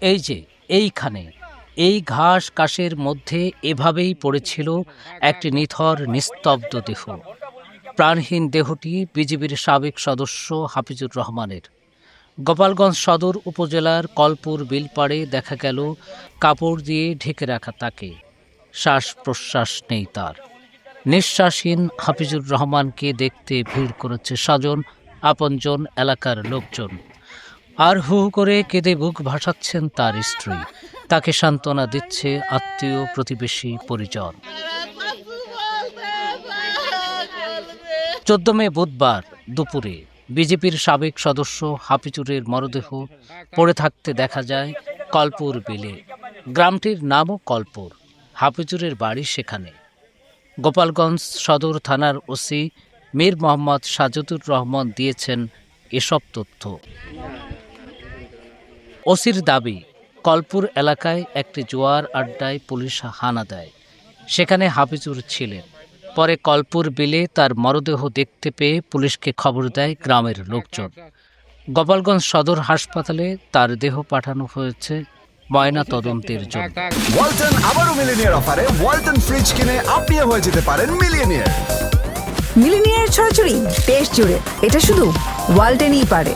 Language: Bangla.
এই যে, এইখানে, এই ঘাস কাশের মধ্যে এভাবেই পড়েছিল একটি নিথর, নিস্তব্ধ দেহ। প্রাণহীন দেহটি বিজিবির সাবেক সদস্য হাফিজুর রহমানের। গোপালগঞ্জ সদর উপজেলার কলপুর বিলপাড়ে দেখা গেল কাপড় দিয়ে ঢেকে রাখা তাকে। শ্বাস প্রশ্বাস নেই তার। নিঃশ্বাসহীন হাফিজুর রহমানকে দেখতে ভিড় করেছে স্বজন, আপনজন, এলাকার লোকজন। আর হু করে কেঁদে বুক ভাসাচ্ছেন তার স্ত্রী। তাকে সান্ত্বনা দিচ্ছে আত্মীয় প্রতিবেশী পরিজন। চোদ্দ মে বুধবার দুপুরে বিজেপির সাবেক সদস্য হাফিজুরের মরদেহ পড়ে থাকতে দেখা যায় কলপুর বিলে। গ্রামটির নামও কলপুর। হাফিজুরের বাড়ি সেখানে। গোপালগঞ্জ সদর থানার ওসি মীর মোহাম্মদ সাজুদুর রহমান দিয়েছেন এসব তথ্য। ওসির দাবি কলপুর এলাকায় একটি জোয়ার আড্ডায় পুলিশ হানা দেয়। সেখানে হাফিজুর ছিলেন। পরে কলপুর বিলে তার মরদেহ দেখতে পেয়ে পুলিশকে খবর দেয় গ্রামের লোকজন। গোপালগঞ্জ সদর হাসপাতালে তার দেহ পাঠানো হয়েছে ময়না তদন্তের জন্য। ওয়ালটন আবারও মিলিনিয়ার অফারে ওয়ালটন ফ্রিজ কিনে আপনিও হয়ে যেতে পারেন মিলিয়নিয়ার মিলিনিয়ার ছড়াছড়ি দেশ জুড়ে। এটা শুধু ওয়ালটেনই পারে।